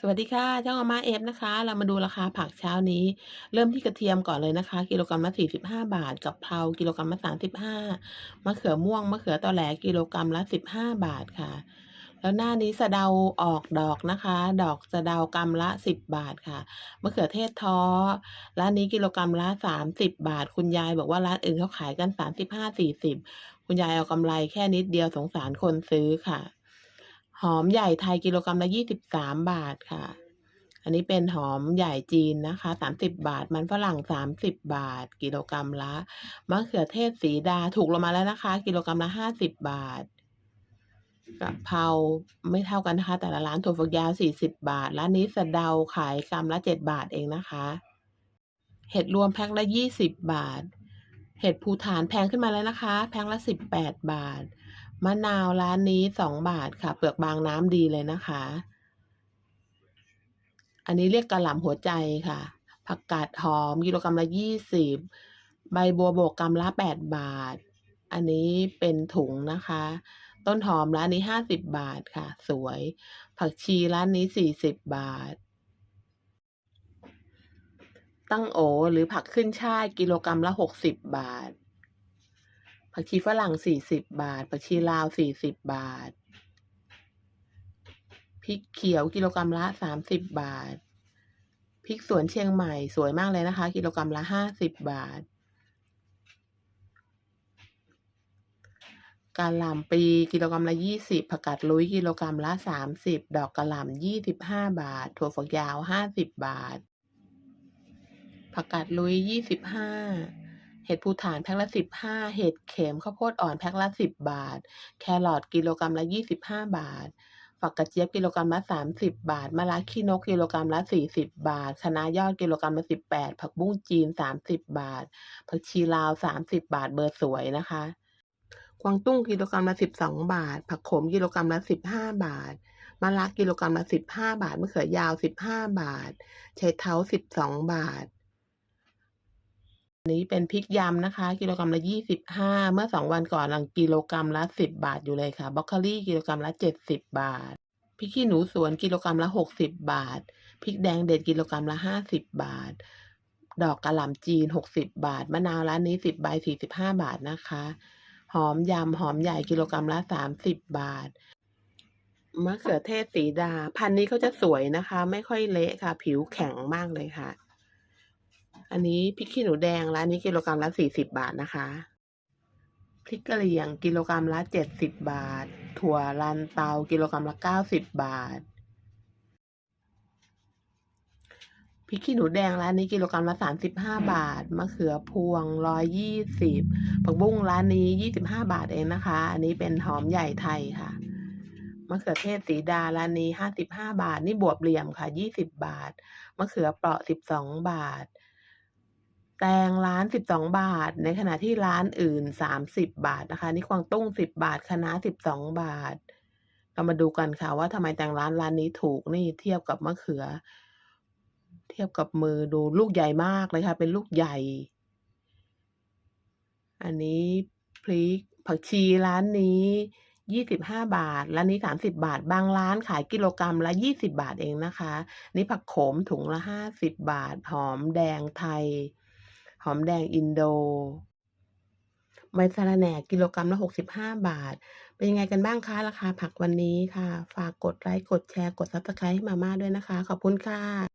สวัสดีค่ะช่องอามาเอฟนะคะ เรามาดูราคาผักเช้านี้ เริ่มที่กระเทียมก่อนเลยนะคะ กิโลกรัมละ45บห้าบาทกะเพรากิโลกรัมละ35มสิบห้ามะเขือม่วงมะเขือตอแหลกิโลกรัมละ15บห้าบาทค่ะ แล้วหน้านี้สะเดาออกดอกนะคะ ดอกสะเดากรัมละ10บบาทค่ะมะเขือเทศท้อร้านนี้กิโลกรัมละ30บบาท คุณยายบอกว่าร้านอื่นเขาขายกัน35-40คุณยายเอากำไรแค่นิดเดียวสงสารคนซื้อค่ะ หอมใหญ่ไทยกิโลกรัมละ23บาทค่ะ อันนี้เป็นหอมใหญ่จีนนะคะ30บาท มันฝรั่ง30บาท กิโลกรัมละมะเขือเทศสีดาถูกลงมาแล้วนะคะ กิโลกรัมละ50บาทกะเพราไม่เท่ากันนะคะ แต่ละร้านถั่วฝักยาว40บาท ร้านนี้สะเดาขายกรัมละ7บาทเองนะคะ เห็ดรวมแพ็คละ20บาท เห็ดภูฐานแพงขึ้นมาแล้วนะคะ แพ็คละ18บาท มะนาวร้านนี้2บาทค่ะ เปลือกบางน้ำดีเลยนะคะ อันนี้เรียกกระหล่ำหัวใจค่ะ ผักกาดหอมกิโลกรัมละ20ใบบัวบกกรัมละ8บาท อันนี้เป็นถุงนะคะ ต้นหอมร้านนี้50บบาทค่ะ สวย ผักชีร้านนี้40บบาท ตั้งโอหรือผักขึ้นช่ายกิโลกรัมละ60บาท ผักชีฝรั่ง40บบาท ผักชีลาว40บบาท พริกเขียวกิโลกรัมละ30บบาท พริกสวนเชียงใหม่สวยมากเลยนะคะ กิโลกรัมละ50บบาทกะหล่ำปีกิโลกรัมละ20ผักกาดลุยกิโลกรัมละ30ดอกกะหล่ำ25บห้าบาท ถั่วฝักยาว50บบาท ผักกาดลุ้ย25 เห็ดภูฐานแพ็คละ 15 เห็ดเข็มข้าวโพดอ่อนแพ็คละ 10 บาท แครอทกิโลกรัมละ 25 บาท ฝักกระเจี๊ยบกิโลกรัมละ 30 บาท มะระขี้นกกิโลกรัมละ 40 บาท คะน้ายอดกิโลกรัมละ 18 ผักบุ้งจีน 30 บาท ผักชีลาว 30 บาท เบอร์สวยนะคะ กวางตุ้งกิโลกรัมละ 12 บาท ผักโขมกิโลกรัมละ 15 บาทมะระกิโลกรัมละ 15 บาทมะเขือยาว 15 บาทไชเท้า 12 บาท นี้เป็นพริกยำนะคะ กิโลกรัมละ25เมื่อ2วันก่อนยังกิโลกรัมละ10บาทอยู่เลยค่ะบรอกโคลี่กิโลกรัมละ70บาทพริกขี้หนูสวนกิโลกรัมละ60บาทพริกแดงเด็ดกิโลกรัมละ50บาท ดอกกะหล่ำจีน60บาท มะนาวร้านนี้10ใบ45บาทนะคะ หอมยำหอมใหญ่กิโลกรัมละ30บาทมะเขือเทศสีดา พันธุ์นี้เขาจะสวยนะคะ ไม่ค่อยเละค่ะ ผิวแข็งมากเลยค่ะ อันนี้พริกขี้หนูแดงร้านนี้กิโลกรัมละ40บาทนะคะ พริกกะเหรี่ยงกิโลกรัมละ70บบาท ถั่วลันเตากิโลกรัมละ90บบาท พริกขี้หนูแดงร้านนี้กิโลกรัมละ35บห้าบาท มะเขือพวง120ผักบุ้งร้านนี้25บห้าบาทเองนะคะ อันนี้เป็นหอมใหญ่ไทยค่ะ มะเขือเทศสีดาร้านนี้55บห้าบาท นี่บวบเหลี่ยมค่ะ20บาท มะเขือเปราะ12บาท แตงร้าน 12 บาท ในขณะที่ร้านอื่น 30 บาทนะคะ นี่กวางตุ้ง 10 บาทคณะ12 บาท เรามาดูกันค่ะว่าทำไมแตงร้านร้านนี้ถูกนี่เทียบกับมะเขือ เทียบกับมือดูลูกใหญ่มากเลยค่ะ เป็นลูกใหญ่ อันนี้พริกผักชีร้านนี้25บาท ร้านนี้30บาท บางร้านขายกิโลกรัมละ20บาทเองนะคะ นี่ผักโขมถุงละ50บาท หอมแดงไทย หอมแดงอินโด ใบสะระแหน่กิโลกรัมละ 65 บาท เป็นยังไงกันบ้างคะราคาผักวันนี้ค่ะ ฝากกดไลค์กดแชร์กด Subscribe ให้มาม่าด้วยนะคะ ขอบคุณค่ะ